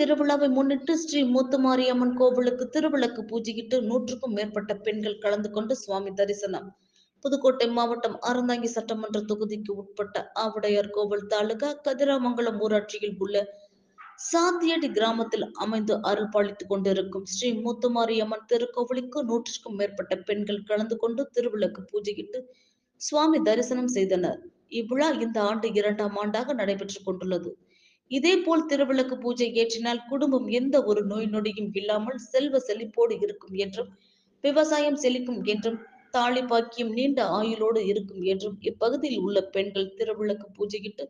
திருவிழாவை முன்னிட்டு ஸ்ரீ முத்துமாரியம்மன் கோவிலுக்கு திருவிளக்கு பூஜையிட்டு நூற்றுக்கும் மேற்பட்ட பெண்கள் கலந்து கொண்டு சுவாமி தரிசனம். புதுக்கோட்டை மாவட்டம் அறந்தாங்கி சட்டமன்ற தொகுதிக்கு உட்பட்ட ஆவுடையார் கோவில் தாலுகா கதிராமங்கலம் ஊராட்சியில் உள்ள சாந்தியடி கிராமத்தில் அமைந்து அருள் பாலித்துக் கொண்டிருக்கும் ஸ்ரீ முத்துமாரியம்மன் திருக்கோவிலுக்கு நூற்றுக்கும் மேற்பட்ட பெண்கள் கலந்து கொண்டு திருவிளக்கு பூஜையிட்டு சுவாமி தரிசனம் செய்தனர். இவ்விழா இந்த ஆண்டு இரண்டாம் ஆண்டாக நடைபெற்றுக் கொண்டுள்ளது. இதேபோல் திருவிளக்கு பூஜை ஏற்றினால் குடும்பம் எந்த ஒரு நோய் நொடியும் இல்லாமல் செல்வ செழிப்போடு இருக்கும் என்றும் விவசாயம் செழிக்கும் என்றும் தாலி பாக்கியம் நீண்ட ஆயுளோடு இருக்கும் என்றும் இப்பகுதியில் உள்ள பெண்கள் திருவிளக்கு பூஜையிட்டு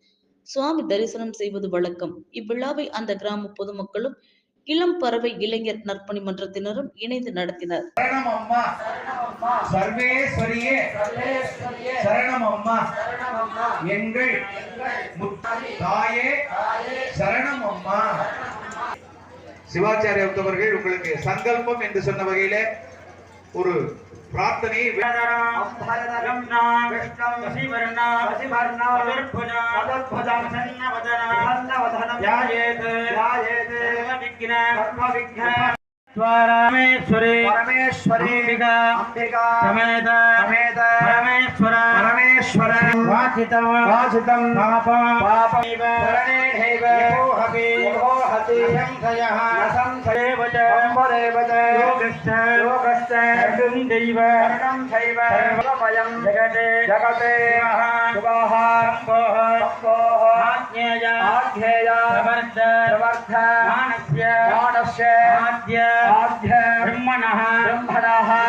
சுவாமி தரிசனம் செய்வது வழக்கம். இவ்விழாவை அந்த கிராம பொதுமக்களும் இளம் பறவை இளைஞர் நற்பணி மன்றத்தினரும் இணைந்து நடத்தினர். எங்கள் தாயே சரணம் அம்மா சிவாச்சாரிய உத்தவர்கள் உங்களுக்கு சங்கல்பம் என்று சொன்ன வகையில ஒரு பிரார்த்தனை பரமேஸ்வரி பரமேஸ்வரி அம்பிகா அம்பிகா சமேத சமேத. वाचितं वाचितं योगश्च योगश्च दैव सर्वमयं जगते जगते शुभः सम्भोः सम्भोः आज्ञेय आज्ञेय। मानस्य मानस्य। आद्य आद्य। ब्रह्मणः ब्रह्मणः।